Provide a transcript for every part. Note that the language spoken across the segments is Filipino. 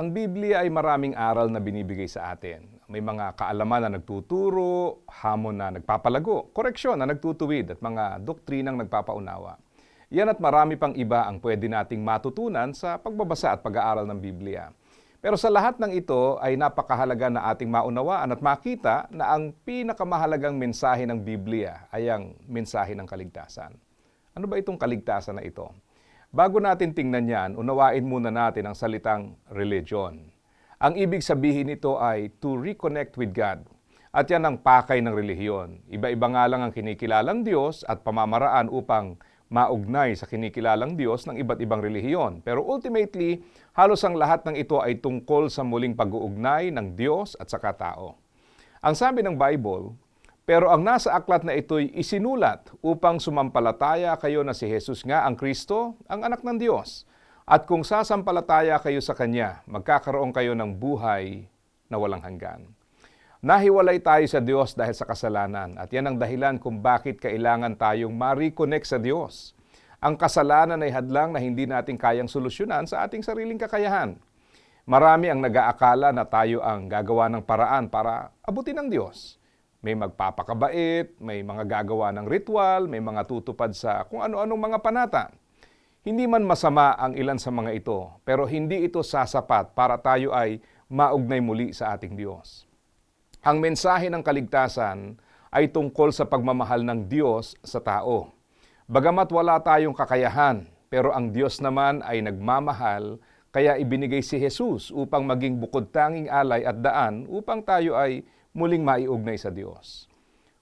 Ang Biblia ay maraming aral na binibigay sa atin. May mga kaalaman na nagtuturo, hamon na nagpapalago, koreksyon na nagtutuwid at mga doktrinang nagpapaunawa. Yan at marami pang iba ang pwede nating matutunan sa pagbabasa at pag-aaral ng Biblia. Pero sa lahat ng ito ay napakahalaga na ating maunawaan at makita na ang pinakamahalagang mensahe ng Biblia ay ang mensahe ng kaligtasan. Ano ba itong kaligtasan na ito? Bago natin tingnan yan, unawain muna natin ang salitang religion. Ang ibig sabihin nito ay to reconnect with God. At yan ang pakay ng relihiyon. Iba-iba nga lang ang kinikilalang Diyos at pamamaraan upang maugnay sa kinikilalang Diyos ng iba't ibang relihiyon. Pero ultimately, halos ang lahat ng ito ay tungkol sa muling pag-uugnay ng Diyos at sa katao. Ang sabi ng Bible, pero ang nasa aklat na ito'y isinulat upang sumampalataya kayo na si Jesus nga ang Kristo, ang anak ng Diyos. At kung sasampalataya kayo sa Kanya, magkakaroon kayo ng buhay na walang hanggan. Nahiwalay tayo sa Diyos dahil sa kasalanan at yan ang dahilan kung bakit kailangan tayong ma-reconnect sa Diyos. Ang kasalanan ay hadlang na hindi natin kayang solusyonan sa ating sariling kakayahan. Marami ang nag-aakala na tayo ang gagawa ng paraan para abutin ng Diyos. May magpapakabait, may mga gagawa ng ritual, may mga tutupad sa kung ano-anong mga panata. Hindi man masama ang ilan sa mga ito, pero hindi ito sasapat para tayo ay maugnay muli sa ating Diyos. Ang mensahe ng kaligtasan ay tungkol sa pagmamahal ng Diyos sa tao. Bagamat wala tayong kakayahan, pero ang Diyos naman ay nagmamahal, kaya ibinigay si Jesus upang maging bukod tanging alay at daan upang tayo ay muling maiugnay sa Diyos.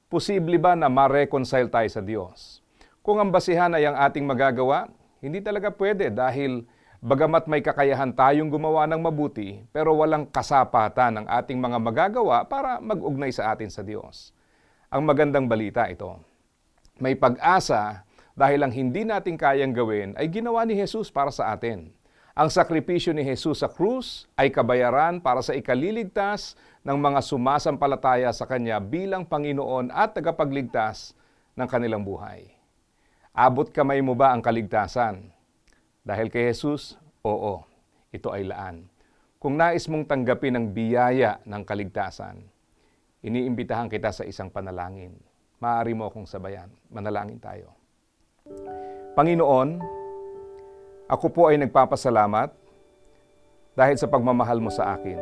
Posible ba na ma-reconcile tayo sa Diyos? Kung ang basihan ay ang ating magagawa, hindi talaga pwede dahil bagamat may kakayahan tayong gumawa ng mabuti, pero walang kasapatan ng ating mga magagawa para mag-ugnay sa atin sa Diyos. Ang magandang balita ito. May pag-asa dahil ang hindi natin kayang gawin ay ginawa ni Jesus para sa atin. Ang sakripisyo ni Jesus sa krus ay kabayaran para sa ikaliligtas ng mga sumasampalataya sa Kanya bilang Panginoon at tagapagligtas ng kanilang buhay. Abot kamay mo ba ang kaligtasan? Dahil kay Jesus, oo, ito ay laan. Kung nais mong tanggapin ang biyaya ng kaligtasan, iniimbitahan kita sa isang panalangin. Maaari mo akong sabayan. Manalangin tayo. Panginoon, ako po ay nagpapasalamat dahil sa pagmamahal mo sa akin.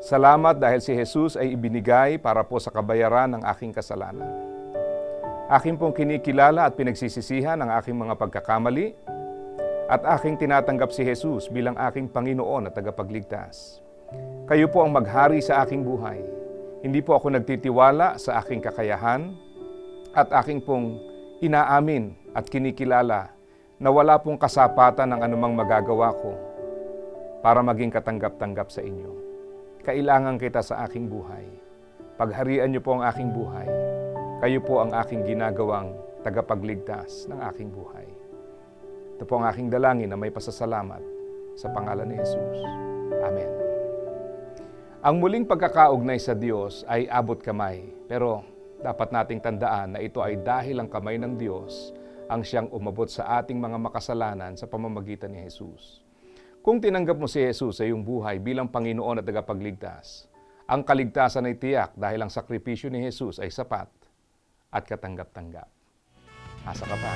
Salamat dahil si Jesus ay ibinigay para po sa kabayaran ng aking kasalanan. Aking pong kinikilala at pinagsisisihan ang aking mga pagkakamali at aking tinatanggap si Jesus bilang aking Panginoon at tagapagligtas. Kayo po ang maghari sa aking buhay. Hindi po ako nagtitiwala sa aking kakayahan at aking pong inaamin at kinikilala na wala pong kasapatan ng anumang magagawa ko para maging katanggap-tanggap sa inyo. Kailangan kita sa aking buhay. Pagharian niyo po ang aking buhay. Kayo po ang aking ginagawang tagapagligtas ng aking buhay. Ito po ang aking dalangin na may pasasalamat sa pangalan ni Jesus. Amen. Ang muling pagkakaugnay sa Diyos ay abot kamay, pero dapat nating tandaan na ito ay dahil ang kamay ng Diyos ang siyang umabot sa ating mga makasalanan sa pamamagitan ni Jesus. Kung tinanggap mo si Jesus sa iyong buhay bilang Panginoon at tagapagligtas, ang kaligtasan ay tiyak dahil ang sakripisyo ni Jesus ay sapat at katanggap-tanggap. Asa ka pa?